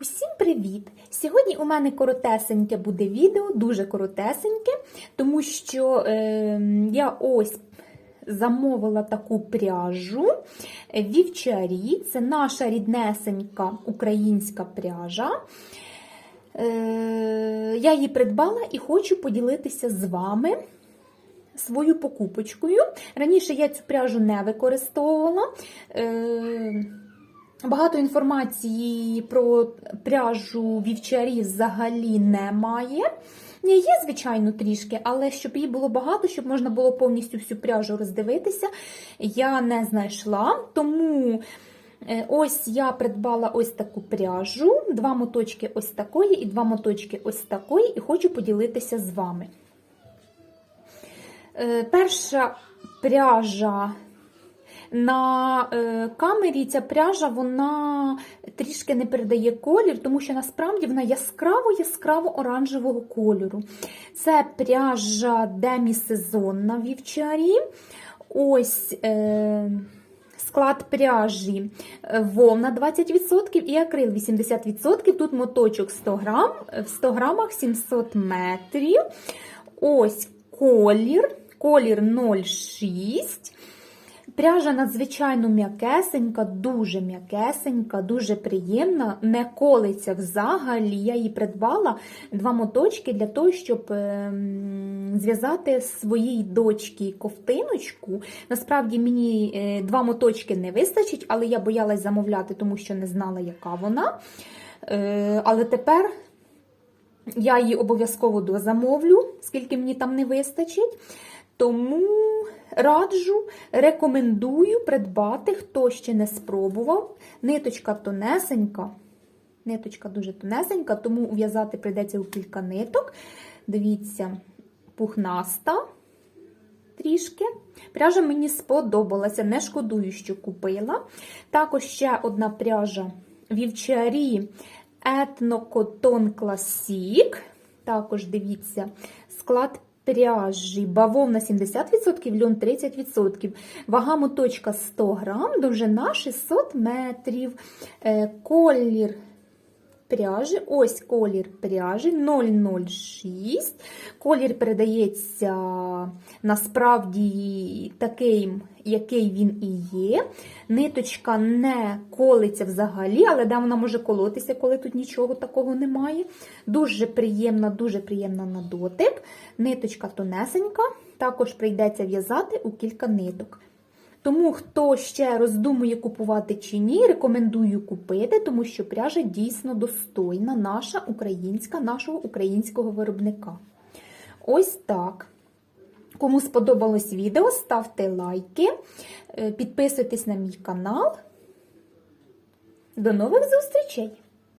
Усім привіт! Сьогодні у мене коротесеньке буде відео, дуже коротесеньке, тому що е, я ось замовила таку пряжу вівчарі. Це наша ріднесенька українська пряжа. Е, я її придбала і хочу поділитися з вами свою покупочкою. Раніше я цю пряжу не використовувала. Е, Багато інформації про пряжу вівчарі взагалі немає. Ні, Є, звичайно, трішки, але щоб її було багато, щоб можна було повністю всю пряжу роздивитися, я не знайшла. Тому е, ось я придбала ось таку пряжу, два моточки ось такої і два моточки ось такої, і хочу поділитися з вами. Е, Перша пряжа на е, камері ця пряжа вона трішки не передає колір, тому що насправді вона яскраво-яскраво оранжевого кольору. Це пряжа демісезонна вівчарі. Ось е, склад пряжі е, вовна 20% і акрил 80%. Тут моточок 100 грам, в 100 грамах 700 метрів. Ось колір, колір 0,6. Пряжа надзвичайно м'якесенька, дуже м'якесенька, дуже приємна, не колиться взагалі. Я її придбала два моточки для того, щоб ем, зв'язати своїй дочці ковтиночку. Насправді мені е, два моточки не вистачить, але я боялась замовляти, тому що не знала, яка вона. Е, Але тепер. Я її обов'язково дозамовлю, скільки мені там не вистачить. Тому раджу, рекомендую придбати, хто ще не спробував. Ниточка тонесенька, ниточка дуже тонесенька, тому ув'язати прийдеться у кілька ниток. Дивіться, пухнаста трішки. Пряжа мені сподобалася, не шкодую, що купила. Також ще одна пряжа вівчарі Етнокотон Класік. Також дивіться, склад пряжі, бавовна 70%, льон 30%, вага моточка 100 грам, довжина 600 метрів, Е, колір пряжі, ось колір пряжі 006. Колір передається насправді таким, який він і є. Ниточка не колиться взагалі, але де вона може колотися, коли тут нічого такого немає. Дуже приємна, дуже приємна на дотик. Ниточка тонесенька, також прийдеться в'язати у кілька ниток. Тому, хто ще роздумує купувати чи ні, рекомендую купити, тому що пряжа дійсно достойна, наша українська, нашого українського виробника. Ось так. Кому сподобалось відео, ставте лайки, е, підписуйтесь на мій канал. До нових зустрічей!